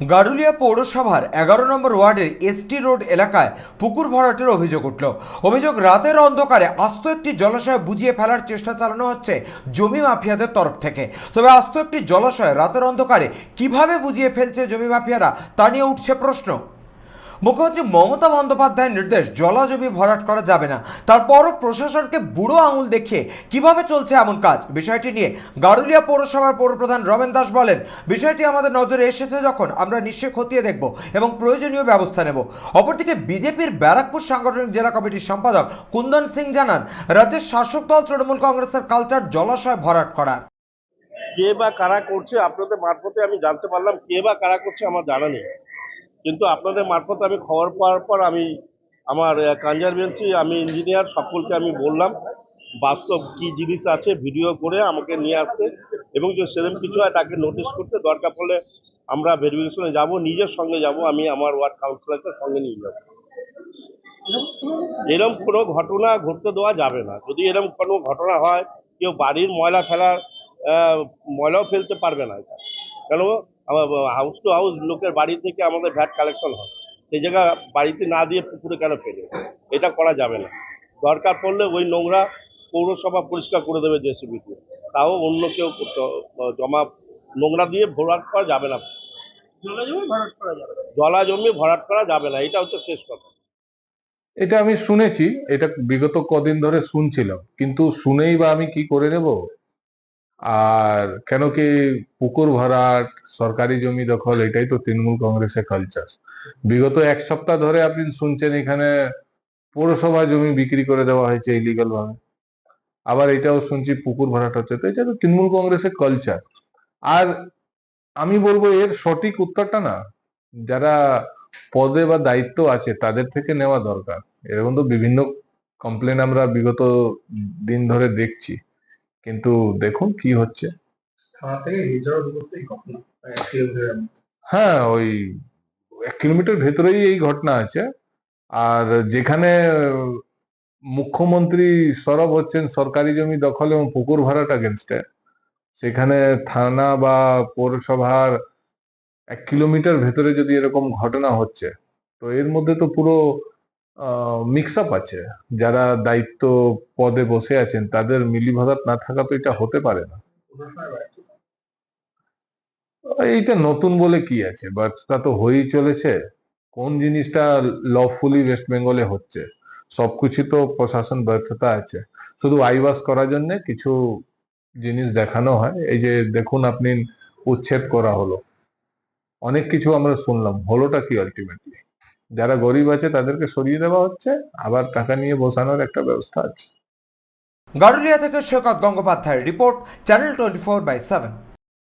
গারুলিয়া পৌরসভার এগারো নম্বর ওয়ার্ডের এসটি রোড এলাকায় পুকুর ভরাটের অভিযোগ উঠল। অভিযোগ রাতের অন্ধকারে আস্ত একটি জলাশয় বুঝিয়ে ফেলার চেষ্টা চালানো হচ্ছে জমি মাফিয়াদের তরফ থেকে। তবে আস্ত একটি জলাশয় রাতের অন্ধকারে কীভাবে বুঝিয়ে ফেলছে জমি মাফিয়ারা তা নিয়ে উঠছে প্রশ্ন। মুখ্যমন্ত্রী মমতা বন্দ্যোপাধ্যায়ের নির্দেশ, জলাজমি ভরাট করা যাবে না। তারপরও প্রশাসনকে বুড়ো আঙুল দেখিয়ে কীভাবে চলছে এমন কাজ? বিষয়টি নিয়ে গারুলিয়া পৌরসভার পৌরপ্রধান রমেন দাস বলেন, বিষয়টি আমাদের নজরে এসেছে যখন আমরা নিশ্চয় খতিয়ে দেখব এবং প্রয়োজনীয় ব্যবস্থা নেব। অপরদিকে বিজেপির ব্যারাকপুর সাংগঠনিক জেলা কমিটির সম্পাদক কুন্দন সিং জানান, রাজ্যের শাসক দল তৃণমূল কংগ্রেসের কালচার জলাশয় ভরাট করার। কে বা কারা করছে আপনাদের মারফতে আমি জানতে পারলাম, কে বা কারা করছে আমার জানা নেই। কিন্তু আপনাদের মারফত আমি খবর পাওয়ার পর আমি আমার কনজারভেন্সি আমি ইঞ্জিনিয়ার সকলকে আমি বললাম, বাস্তব কি জিনিস আছে ভিডিও করে আমাকে নিয়ে আসতে। এবং যে সেরকম কিছু হয় তাকে নোটিশ করতে, দরকার পড়লে আমরা ভেরিফিকেশনে যাব, নিজের সঙ্গে যাব, আমি আমার ওয়ার্ড কাউন্সিলরকে সঙ্গে নিয়ে যাব। এরকম কোনো ঘটনা ঘটতে দেওয়া যাবে না। যদি এরকম কোনো ঘটনা হয়, কেউ বাড়ির ময়লা ফেলার ময়লাও ফেলতে পারবে না কেন? হাউস টু হাউস লোকের বাড়ি থেকে আমাদের ভ্যাট কালেকশন হয়। সেই জায়গা বাড়িতে না দিয়ে পুকুরে কেন ফেলে এটা করা যাবে না। দরকার পড়লে ওই নোংরা পৌরসভা পরিষ্কার করে দেবে জেসিবি দিয়ে তাও অন্য কেউ জমা নোংরা দিয়ে ভরাট করা যাবে না। জলা জমি ভরাট করা যাবে না। এটা হচ্ছে শেষ কথা। এটা আমি শুনেছি। এটা বিগত কদিন ধরে শুনছিলাম। কিন্তু শুনেই বা আমি কি করে নেব? আর কেন কি পুকুর ভরাট সরকারি জমি দখল, এটাই তো তৃণমূল কংগ্রেসের কালচার বিগত এক সপ্তাহ ধরে আপনি শুনছেন এখানে পৌরসভা জমি বিক্রি করে দেওয়া হয়েছে ইলিগাল ভাবে। আবার এটাও শুনছি পুকুর ভরাট হচ্ছে। তো এটা তো তৃণমূল কংগ্রেসের কালচার আর আমি বলব এর সঠিক উত্তরটা না, যারা পদে বা দায়িত্ব আছে তাদের থেকে নেওয়া দরকার। এরকম তো বিভিন্ন কমপ্লেন আমরা বিগত দিন ধরে দেখছি। কিন্তু দেখুন কি হচ্ছে। হ্যাঁ ওই এক কিলোমিটার ভেতরেই এই ঘটনা আছে আর যেখানে মুখ্যমন্ত্রী সরব হচ্ছেন সরকারি জমি দখল এবং পুকুর ভাড়াটা আগেনস্টে সেখানে থানা বা পৌরসভার এক কিলোমিটার ভেতরে যদি এরকম ঘটনা হচ্ছে তো এর মধ্যে তো পুরো মিক্স আপ আছে। যারা দায়িত্ব পদে বসে আছেন, তাদের মিলিভগত না থাকা তো এটা হতে পারে না। এইটা নতুন বলে কি আছে? ব্যবস্থা তো হয়েই চলেছে। কোন জিনিসটা লফুলি ওয়েস্ট বেঙ্গলে হচ্ছে? সবকিছু তো প্রশাসন ব্যর্থতা আছে। শুধু আইবাস করার জন্য কিছু জিনিস দেখানো হয়। এই যে দেখুন আপনি উচ্ছেদ করা হলো। অনেক কিছু আমরা শুনলাম। হলোটা কি আলটিমেটলি যারা গরিব আছে তাদেরকে সরিয়ে দেওয়া হচ্ছে, আবার টাকা নিয়ে বসানোর একটা ব্যবস্থা আছে। গারুলিয়া থেকে শেখ গঙ্গোপাধ্যায়ের report, channel twenty four by seven.